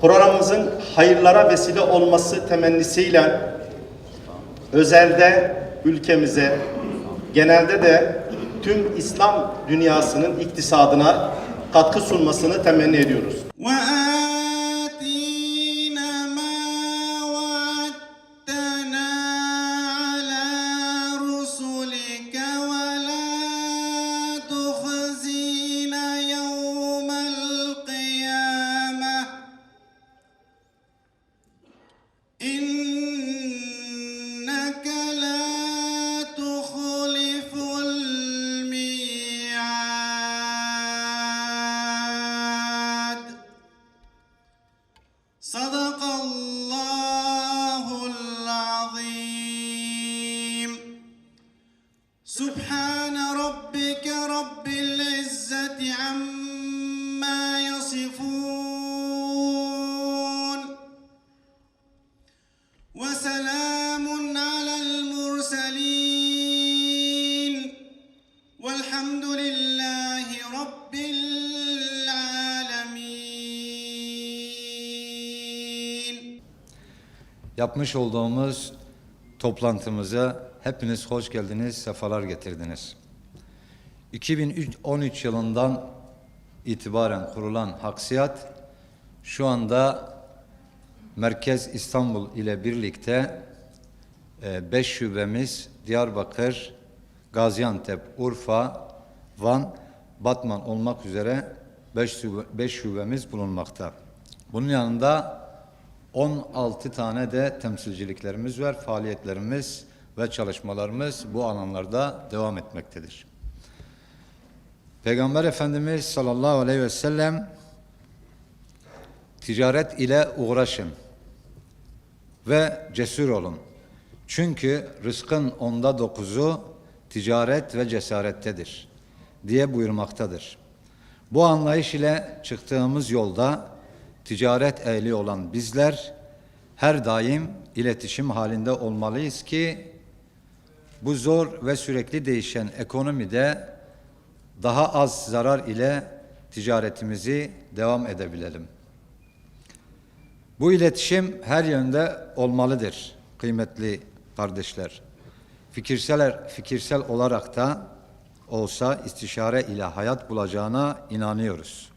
Programımızın hayırlara vesile olması temennisiyle özelde ülkemize, genelde de tüm İslam dünyasının iktisadına katkı sunmasını temenni ediyoruz. سبحان ربك رب العزة عما يصفون وسلام على المرسلين والحمد لله رب العالمين Yapmış olduğumuz toplantımıza hepiniz hoş geldiniz, sefalar getirdiniz. 2013 yılından itibaren kurulan Haksiyat şu anda Merkez İstanbul ile birlikte 5 şubemiz Diyarbakır, Gaziantep, Urfa, Van, Batman olmak üzere 5 şubemiz bulunmakta. Bunun yanında 16 tane de temsilciliklerimiz var. Faaliyetlerimiz ve çalışmalarımız bu alanlarda devam etmektedir. Peygamber Efendimiz sallallahu aleyhi ve sellem ticaret ile uğraşın ve cesur olun. Çünkü rızkın onda dokuzu ticaret ve cesarettedir diye buyurmaktadır. Bu anlayış ile çıktığımız yolda ticaret ehli olan bizler her daim iletişim halinde olmalıyız ki bu zor ve sürekli değişen ekonomide daha az zarar ile ticaretimizi devam edebilelim. Bu iletişim her yönde olmalıdır kıymetli kardeşler. Fikirseler, fikirsel olarak da olsa istişare ile hayat bulacağına inanıyoruz.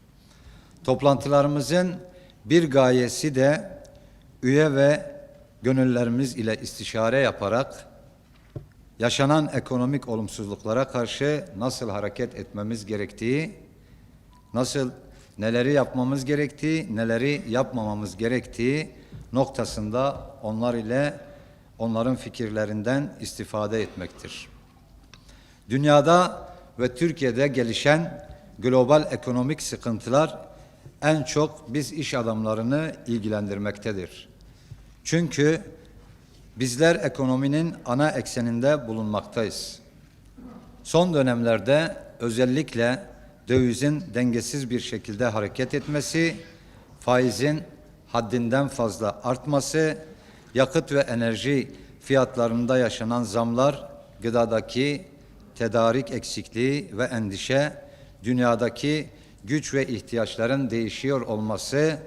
Toplantılarımızın bir gayesi de üye ve gönüllerimiz ile istişare yaparak yaşanan ekonomik olumsuzluklara karşı nasıl hareket etmemiz gerektiği, nasıl neleri yapmamız gerektiği, neleri yapmamamız gerektiği noktasında onlar ile onların fikirlerinden istifade etmektir. Dünyada ve Türkiye'de gelişen global ekonomik sıkıntılar en çok biz iş adamlarını ilgilendirmektedir. Çünkü bizler ekonominin ana ekseninde bulunmaktayız. Son dönemlerde özellikle dövizin dengesiz bir şekilde hareket etmesi, faizin haddinden fazla artması, yakıt ve enerji fiyatlarında yaşanan zamlar, gıdadaki tedarik eksikliği ve endişe, dünyadaki güç ve ihtiyaçların değişiyor olması,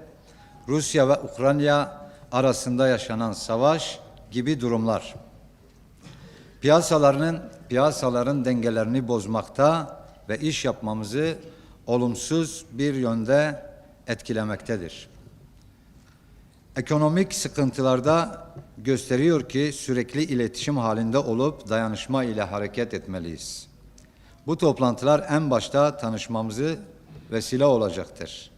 Rusya ve Ukrayna arasında yaşanan savaş gibi durumlar piyasalarının piyasaların dengelerini bozmakta ve iş yapmamızı olumsuz bir yönde etkilemektedir. Ekonomik sıkıntılarda gösteriyor ki sürekli iletişim halinde olup dayanışma ile hareket etmeliyiz. Bu toplantılar en başta tanışmamızı vesile olacaktır.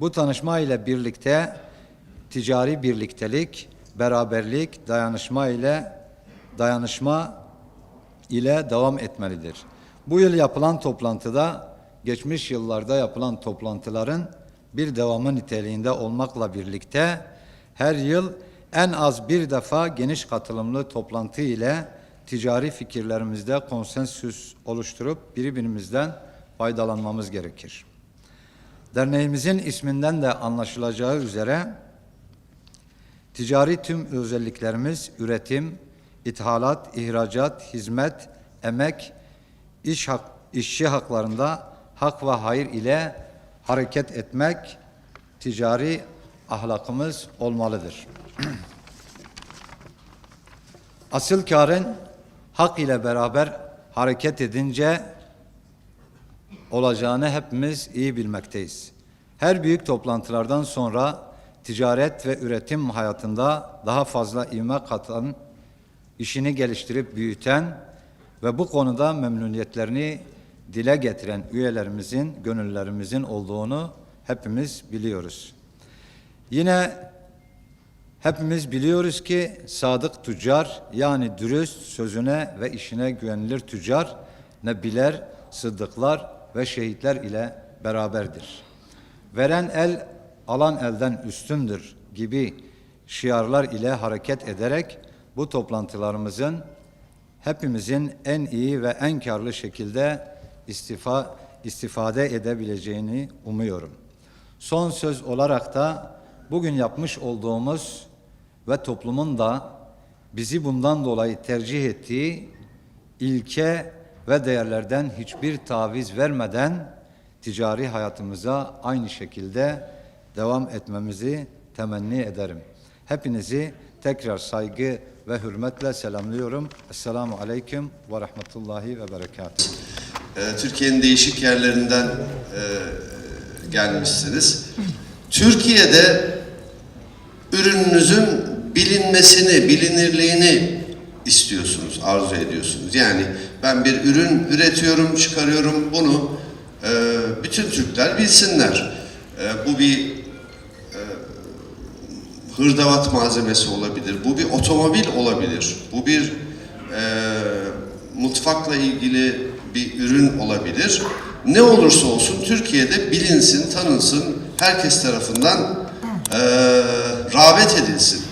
Bu tanışma ile birlikte ticari birliktelik, beraberlik, dayanışma ile dayanışma ile devam etmelidir. Bu yıl yapılan toplantıda geçmiş yıllarda yapılan toplantıların bir devamı niteliğinde olmakla birlikte her yıl en az bir defa geniş katılımlı toplantı ile ticari fikirlerimizde konsensüs oluşturup birbirimizden faydalanmamız gerekir. Derneğimizin isminden de anlaşılacağı üzere ticari tüm özelliklerimiz üretim, ithalat, ihracat, hizmet, emek, iş hak, işçi haklarında hak ve hayır ile hareket etmek, ticari ahlakımız olmalıdır. Asıl karın hak ile beraber hareket edince olacağını hepimiz iyi bilmekteyiz. Her büyük toplantılardan sonra ticaret ve üretim hayatında daha fazla ivme katan, işini geliştirip büyüten ve bu konuda memnuniyetlerini dile getiren üyelerimizin, gönüllerimizin olduğunu hepimiz biliyoruz. Yine hepimiz biliyoruz ki sadık tüccar yani dürüst sözüne ve işine güvenilir tüccar nebiler, sıddıklar ve şehitler ile beraberdir. Veren el alan elden üstündür gibi şiarlar ile hareket ederek bu toplantılarımızın hepimizin en iyi ve en karlı şekilde istifa, istifade edebileceğini umuyorum. Son söz olarak da bugün yapmış olduğumuz ve toplumun da bizi bundan dolayı tercih ettiği ilke ve değerlerden hiçbir taviz vermeden ticari hayatımıza aynı şekilde devam etmemizi temenni ederim. Hepinizi tekrar saygı ve hürmetle selamlıyorum. Esselamu Aleyküm ve Rahmetullahi ve Berekatuhu. Ee, Türkiye'nin değişik yerlerinden e, gelmişsiniz. Türkiye'de ürününüzün bilinmesini, bilinirliğini istiyorsunuz, arzu ediyorsunuz. Yani ben bir ürün üretiyorum, çıkarıyorum. Bunu e, bütün Türkler bilsinler. E, bu bir hırdavat malzemesi olabilir. Bu bir otomobil olabilir. Bu bir e, mutfakla ilgili bir ürün olabilir. Ne olursa olsun Türkiye'de bilinsin, tanınsın, herkes tarafından e, rağbet edilsin.